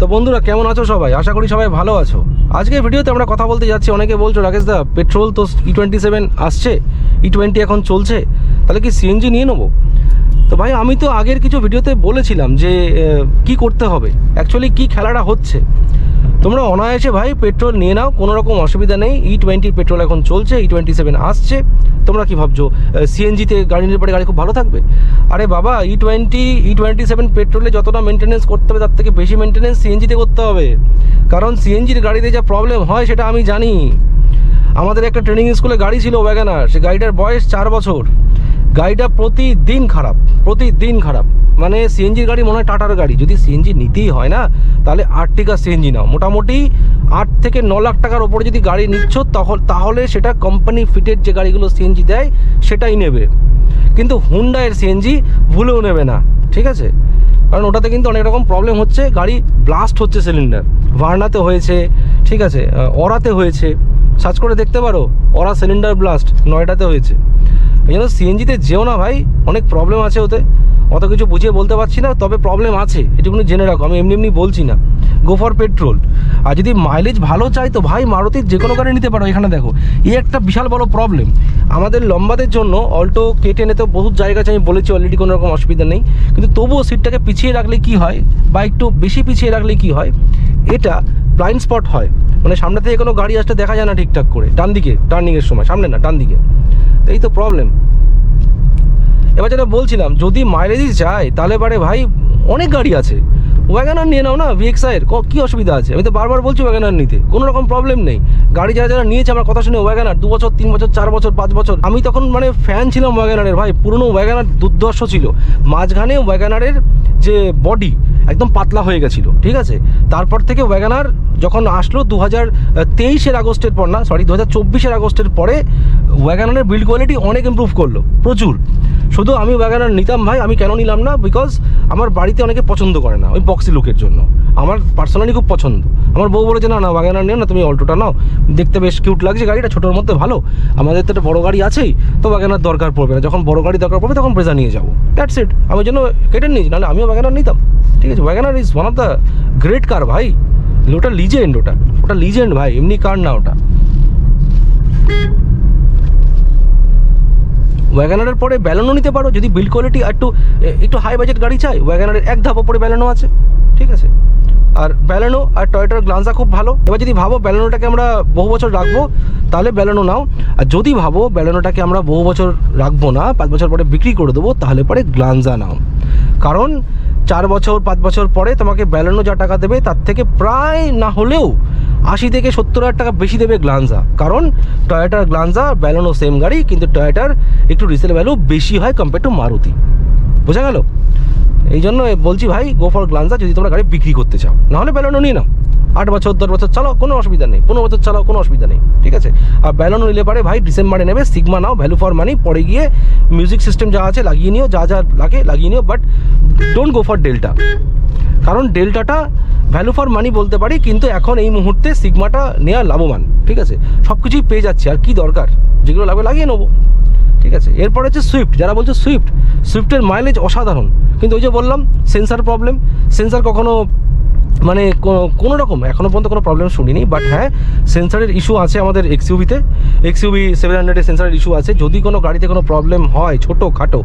তো বন্ধুরা, কেমন আছো সবাই? আশা করি সবাই ভালো আছো। আজকে ভিডিওতে আমরা কথা বলতে যাচ্ছি, অনেকে বলছো, রাকেশ দা, পেট্রোল তো ই টোয়েন্টি সেভেন আসছে ই টোয়েন্টি এখন চলছে, তাহলে কি সিএনজি নিয়ে নেব? তো ভাই, আমি তো আগের কিছু ভিডিওতে বলেছিলাম যে কি করতে হবে? অ্যাকচুয়ালি কি খেলাটা হচ্ছে? তোমরা অনায়াসে ভাই পেট্রোল নিয়ে নাও, কোনো রকম অসুবিধা নেই। ই টোয়েন্টির পেট্রোল এখন চলছে ই টোয়েন্টি সেভেন আসছে। তোমরা কি ভাবছ সিএনজিতে গাড়ি নিলে পরে গাড়ি খুব ভালো থাকবে? আরে বাবা i twenty i twenty seven পেট্রোলে যতটা মেনটেনেন্স করতে হবে, তার থেকে বেশি মেনটেনেন্স সিএনজিতে করতে হবে। কারণ সিএনজির গাড়িতে যা প্রবলেম হয়, সেটা আমি জানি। আমাদের একটা ট্রেনিং স্কুলে গাড়ি ছিল ওয়াগানার, সে গাড়িটার বয়স চার বছর। গাড়িটা প্রতিদিন খারাপ প্রতিদিন খারাপ। মানে সিএনজির গাড়ি মনে হয় টাটার গাড়ি। যদি সিএনজি নিতেই হয় না, তাহলে আর্টিকা সিএনজি নাও। মোটামুটি আট থেকে ন লাখ টাকার ওপরে যদি গাড়ি নিচ্ছ, তখন তাহলে সেটা কোম্পানি ফিটেড যে গাড়িগুলো সিএনজি দেয়, সেটাই নেবে। কিন্তু হুন্ডায়ের সিএনজি ভুলেও নেবে না, ঠিক আছে? কারণ ওটাতে কিন্তু অনেক রকম প্রবলেম হচ্ছে। গাড়ি ব্লাস্ট হচ্ছে সিলিন্ডার ভার্নাতে হয়েছে, ঠিক আছে? অরাতে হয়েছে। সার্চ করে দেখতে পারো অরা সিলিন্ডার ব্লাস্ট নয়ডাতে হয়েছে। এই জন্য সিএনজিতে যেও না ভাই, অনেক প্রবলেম আছে ওতে। অত কিছু বুঝিয়ে বলতে পারছি না, তবে প্রবলেম আছে, এটুকুনি জেনে রাখো, আমি এমনি এমনি বলছি না। গো ফর পেট্রোল আর যদি মাইলেজ ভালো চাই, তো ভাই মারুতির যে কোনো গাড়ি নিতে পারো, এখানে দেখো। এই একটা বিশাল বড় প্রবলেম আমাদের লম্বাদের জন্য অল্টো কেটে নিতে বহুত জায়গা আছে, আমি বলেছি অলরেডি কোনো রকম অসুবিধা নেই। কিন্তু তবুও সিটটাকে পিছিয়ে রাখলে কি হয়, বা একটু বেশি পিছিয়ে রাখলে কি হয়, এটা ব্লাইন্ড স্পট হয়। মানে সামনে থেকে কোনো গাড়ি আসতে দেখা যায় না ঠিকঠাক করে। ডান দিকে টার্নিংয়ের সময়, সামনে না ডান দিকে এই তো প্রবলেম এবার যেটা বলছিলাম, যদি মাইলেজই যায়, তাহলে পারে ভাই অনেক গাড়ি আছে। ওয়াগানার নিয়ে নাও না ভিএক্সআইয়ের কী অসুবিধা আছে? আমি তো বারবার বলছি ওয়াগানার নিতে, কোনো রকম প্রবলেম নেই। গাড়ি যারা যারা নিয়েছে, আমার কথা শুনে ওয়াগানার দু বছর, তিন বছর, চার বছর, পাঁচ বছর, আমি তখন মানে ফ্যান ছিলাম ওয়াগানারের ভাই। পুরনো ওয়াগানার দুর্দর্শ ছিল। মাঝখানে ওয়াগানারের যে বডি একদম পাতলা হয়ে গেছিল, ঠিক আছে? তারপর থেকে ওয়াগানার যখন আসলো দু হাজার তেইশের আগস্টের পর না সরি দু হাজার চব্বিশের আগস্টের পরে ওয়াগানারের বিল্ড কোয়ালিটি অনেক ইমপ্রুভ করল, প্রচুর। শুধু আমি ওয়াগানার নিতাম ভাই, আমি কেন নিলাম না? বিকজ আমার বাড়িতে অনেকে পছন্দ করে না, ওই বক্সি লুকের জন্য। আমার পার্সোনালি খুব পছন্দ। আমার বউ বলেছে, না না ওয়াগানার নিও না, তুমি অল্টোটা নাও। দেখতে বেশ কিউট লাগছে, গাড়িটা ছোটোর মধ্যে ভালো। আমাদের তো একটা বড় গাড়ি আছেই, তো ওয়াগানার দরকার পড়বে না। যখন বড় গাড়ি দরকার পড়বে, তখন ব্রেজা নিয়ে যাব। দ্যাটস ইট আমি জন্য কেটে নিয়েছি, নাহলে আমিও ওয়াগানার নিতাম। ঠিক আছে WagonR is one of the great car ভাই। ওটা লিজেন্ড ওটা। ওটা লিজেন্ড ভাই, এমনি কার না ওটা। ওয়াগানারের পরে ব্যালেনও নিতে পারো, যদি বিল্ড কোয়ালিটি একটু একটু হাই বাজেট গাড়ি চাই, ওয়াগানারের এক ধাপ ওপরে ব্যালেনো আছে, ঠিক আছে? আর ব্যালেনো আর টয়টার গ্লান্সা খুব ভালো। এবার যদি ভাবো ব্যালেনোটাকে আমরা বহু বছর রাখব, তাহলে ব্যালেনো নাও। আর যদি ভাবো ব্যালেনোটাকে আমরা বহু বছর রাখব না, পাঁচ বছর পরে বিক্রি করে দেবো, তাহলে পরে গ্লান্সা নাও। কারণ চার বছর, পাঁচ বছর পরে তোমাকে ব্যালেনো যা টাকা দেবে, তার থেকে প্রায় না হলেও আশি থেকে সত্তর হাজার টাকা বেশি দেবে গ্লান্সা কারণ টয়োটার গ্লান্সা ব্যালেনো সেম গাড়ি, কিন্তু টয়োটার একটু রিসেল ভ্যালু বেশি হয় কম্পেয়ার টু মারুতি বোঝা গেল? এই জন্য বলছি ভাই গো ফর গ্লান্সা যদি তোমরা গাড়ি বিক্রি করতে চাও। নাহলে ব্যালেনো নিয়ে নাও। আট বছর, দশ বছর চালাও, কোনো অসুবিধা নেই। পনেরো বছর চালাও, কোনো অসুবিধা নেই। ঠিক আছে? আর ব্যালেনো নিলে পারে ভাই ডিসেম্বরে নেবে Sigma now value for money পরে গিয়ে মিউজিক সিস্টেম যা আছে লাগিয়ে নিও, যা যা লাগে লাগিয়ে নিও but don't go for Delta কারণ ডেল্টাটা ভ্যালু ফর মানি বলতে পারি, কিন্তু এখন এই মুহূর্তে সিগমাটা নেওয়া লাভবান, ঠিক আছে? সব কিছুই পেয়ে যাচ্ছে, আর কি দরকার? যেগুলো লাগবে লাগিয়ে নেব, ঠিক আছে? এরপর হচ্ছে সুইফট যারা বলছে সুইফট সুইফটের মাইলেজ অসাধারণ। কিন্তু ওই যে বললাম সেন্সার প্রবলেম সেন্সার কখনো মানে কোনো রকম এখনও পর্যন্ত কোনো প্রবলেম শুনিনি বাট হ্যাঁ সেন্সারের ইস্যু আছে আমাদের এক্সইউভিতে এক্সইউভি সেভেন হান্ড্রেডের সেন্সারের ইস্যু আছে। যদি কোনো গাড়িতে কোনো প্রবলেম হয় ছোটো খাটো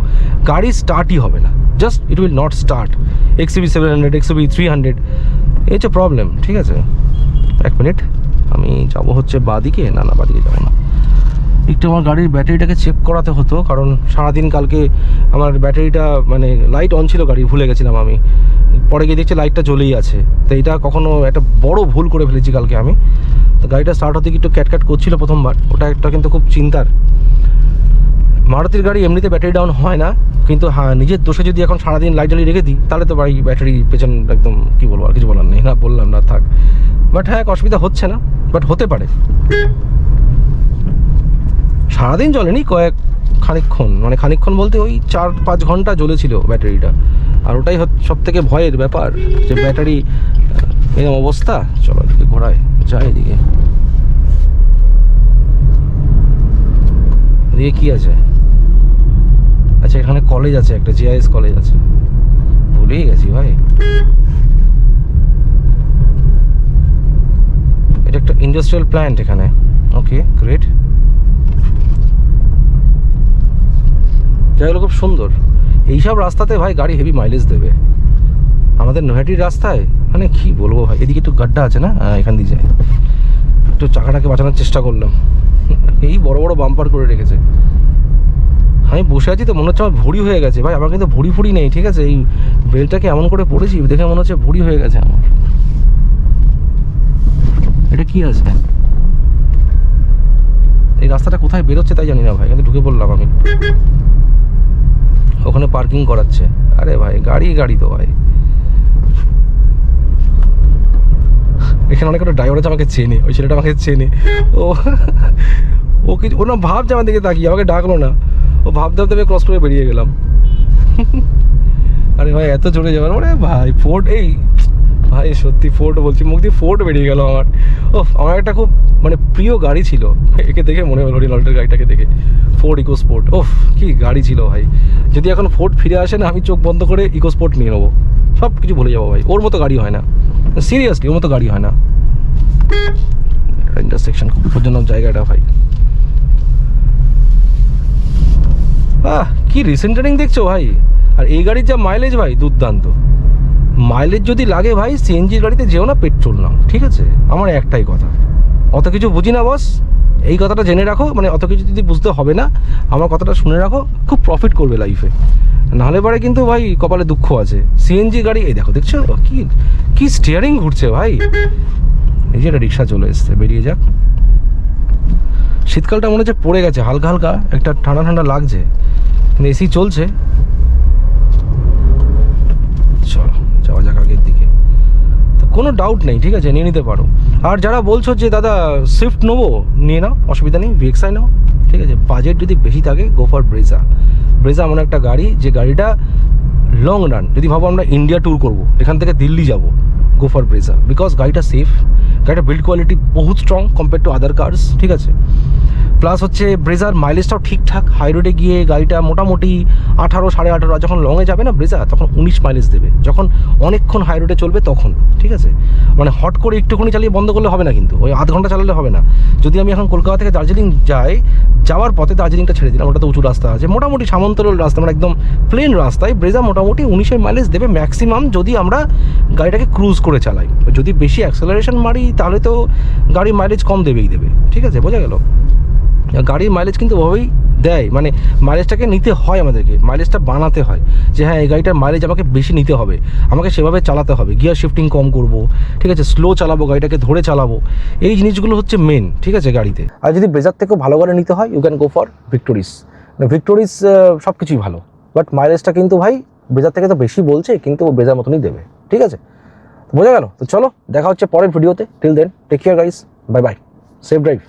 গাড়ি স্টার্টই হবে না। Just it will not start XUV seven hundred XUV three hundred এই হচ্ছে প্রবলেম ঠিক আছে? এক মিনিট আমি যাব হচ্ছে বাদিকে, না না, বাদিকে যাব না। একটু আমার গাড়ির ব্যাটারিটাকে চেক করাতে হতো, কারণ সারাদিন কালকে আমার ব্যাটারিটা মানে লাইট অন ছিল গাড়ি ভুলে গেছিলাম আমি। পরে গিয়ে দেখছি লাইটটা জ্বলেই আছে। তো এটা কখনো একটা বড় ভুল করে ফেলেছি কালকে আমি। তো গাড়িটা স্টার্ট হতে একটু ক্যাটক্যাট করছিল প্রথমবার, ওটা একটা কিন্তু খুব চিন্তার। মারুতির গাড়ি এমনিতে ব্যাটারি ডাউন হয় না, কিন্তু হ্যাঁ নিজের দোষে যদি এখন সারাদিন লাইট জ্বালিয়ে রেখে দিই, তাহলে তো বাড়ি ব্যাটারি পেছন একদম কী বলব, আর কিছু বলার নেই। না, বললাম না, থাক। বাট হ্যাঁ অসুবিধা হচ্ছে না বাট হতে পারে। সারাদিন জ্বলেনি কয়েক খানিকক্ষণ মানে খানিকক্ষণ বলতে ওই চার পাঁচ ঘণ্টা জ্বলেছিল ব্যাটারিটা আর ওটাই সব থেকে ভয়ের ব্যাপার, যে ব্যাটারি এরকম অবস্থা। চলো এদিকে ঘোরায় যাই এদিকে। এদিকে কি আছে? আচ্ছা এখানে কলেজ আছে, একটা জিআইএস কলেজ আছে। ভুলেই গেছি ভাই। এটা একটা ইন্ডাস্ট্রিয়াল প্ল্যান্ট এখানে। ওকে গ্রেট জায়গাগুলো খুব সুন্দর। এইসব রাস্তাতে ভাই গাড়ি হেভি মাইলেজ দেবে। আমাদের নৈহাটির রাস্তায়? মানে কি বলব ভাই? এদিকে একটু গাড্ডা আছে না? হ্যাঁ এখান দিয়ে যায়। একটু চাকাটাকে বাঁচানোর চেষ্টা করলাম। এই বড় বড় বাম্পার করে রেখেছে। আমি বসে আছি তো, মনে হচ্ছে আমার ভুড়ি হয়ে গেছে। ভাই, আমার কিন্তু ভুড়ি ফুড়ি নেই, ঠিক আছে? এই বেলটাকে এমন করে পড়েছি, দেখে মনে হচ্ছে ভুড়ি হয়ে গেছে আমার। এটা কি আছে? এই রাস্তাটা কোথায় বেরোচ্ছে তাই জানি না ভাই, কিন্তু ঢুকে পড়লাম আমি। ওখানে পার্কিং করাচ্ছে। আরে ভাই, গাড়ি গাড়ি তো ভাই। এখানে অনেক একটা ড্রাইভার আছে আমাকে চেনে, ওই ছেলেটা আমাকে চেনে। ও ও কিছু ও না ভাবছে আমার দিকে তাকিয়ে, আমাকে ডাকলো না। ও ভাবতে ভাবতে আমি ক্রস করে বেরিয়ে গেলাম। আরে ভাই, এত চড়ে যাওয়ার মানে ভাই, ফোর্ট এই, ভাই সত্যি ফোর্ট বলছি, মুখ দিয়ে ফোর্ট বেরিয়ে গেল আমার। ও আমার একটা খুব মানে প্রিয় গাড়ি ছিল। একে দেখে মনে হলো রিনল্টের গাড়িটাকে দেখে। Ford eco sport. ওফ, কি গাড়ি ছিল ভাই। যদি এখন ফোর্ট ফিরে আসে না, আমি চোখ বন্ধ করে ইকো স্পোর্ট নিয়ে নেব। সব কিছু ভুলে যাব ভাই। ওর মতো গাড়ি হয় না। সিরিয়াসলি, ওর মতো গাড়ি হয় না। ইন্টারসেকশন খুব বিপজ্জনক জায়গাটা ভাই। আহ কি রিসেন্টারিং দেখছ ভাই? আর এই গাড়ির যা মাইলেজ ভাই, দুর্দান্ত। মাইলেজ যদি লাগে ভাই সিএনজির গাড়িতে যেও না পেট্রোল নাও, ঠিক আছে? আমার একটাই কথা। অত কিছু বুঝি না বস এই কথাটা জেনে রাখো মানে অত কিছু যদি বুঝতে হবে না, আমার কথাটা শুনে রাখো, খুব প্রফিট করবে লাইফে নাহলে পরে কিন্তু ভাই, কপালে দুঃখ আছে। সিএনজি গাড়ি, এই দেখো, দেখছ? কি কি স্টিয়ারিং ঘুরছে ভাই। এই যে একটা রিক্সা চলে এসছে, বেরিয়ে যাক। শীতকালটা মনে হচ্ছে পড়ে গেছে, হালকা হালকা, একটা ঠান্ডা ঠান্ডা লাগছে। এসি চলছে। চলো, যাওয়া যাক আগের দিকে। তো কোনো ডাউট নেই, ঠিক আছে, নিয়ে নিতে পারো। আর যারা বলছো যে, দাদা সুইফট নেব, নিয়ে নাও, অসুবিধা নেই ভিএক্সআই নাও। ঠিক আছে বাজেট যদি বেশি থাকে গো ফর ব্রেজা ব্রেজা এমন একটা গাড়ি, যে গাড়িটা লং রান যদি ভাবো আমরা ইন্ডিয়া ট্যুর করব, এখান থেকে দিল্লি যাব গো ফর ব্রেজা বিকজ গাড়িটা সেফ গাড়িটা বিল্ড কোয়ালিটি বহুত strong compare to other cars ঠিক আছে? প্লাস হচ্ছে ব্রেজার মাইলেজটাও ঠিকঠাক। হাই রোডে গিয়ে গাড়িটা মোটামুটি আঠারো, সাড়ে আঠারো, যখন লংয়ে যাবে না ব্রেজার তখন উনিশ মাইলেজ দেবে। যখন অনেকক্ষণ হাই রোডে চলবে তখন, ঠিক আছে? মানে হট করে একটুখানি চালিয়ে বন্ধ করলে হবে না কিন্তু, ওই আধ ঘণ্টা চালালে হবে না। যদি আমি এখন কলকাতা থেকে দার্জিলিং যাই, যাওয়ার পথে দার্জিলিংটা ছেড়ে দিলাম ওটা তো উঁচু রাস্তা আছে। মোটামুটি সামন্তরল রাস্তা মানে একদম প্লেন রাস্তায় ব্রেজা মোটামুটি উনিশের মাইলেজ দেবে ম্যাক্সিমাম যদি আমরা গাড়িটাকে ক্রুজ করে চালাই। যদি বেশি অ্যাক্সেলারেশন মারি, তাহলে তো গাড়ির মাইলেজ কম দেবেই দেবে। ঠিক আছে? বোঝা গেল? গাড়ির মাইলেজ কিন্তু ওভাবেই দেয়। মানে মাইলেজটাকে নিতে হয় আমাদেরকে মাইলেজটা বানাতে হয় যে হ্যাঁ এই গাড়িটার মাইলেজ আমাকে বেশি নিতে হবে, আমাকে সেভাবে চালাতে হবে গিয়ার শিফটিং কম করব, ঠিক আছে স্লো চালাবো, গাড়িটাকে ধরে চালাবো, এই জিনিসগুলো হচ্ছে মেন ঠিক আছে, গাড়িতে। আর যদি ব্রেজার থেকেও ভালো গাড়ি নিতে হয় you can go for Victoris Victoris সব কিছুই ভালো বাট মাইলেজটা কিন্তু ভাই ব্রেজার থেকে তো বেশি বলছে, কিন্তু ও ব্রেজার মতনই দেবে, ঠিক আছে? বোঝা গেল? তো চলো, দেখা হচ্ছে পরের ভিডিওতে till then take care guys bye bye safe drive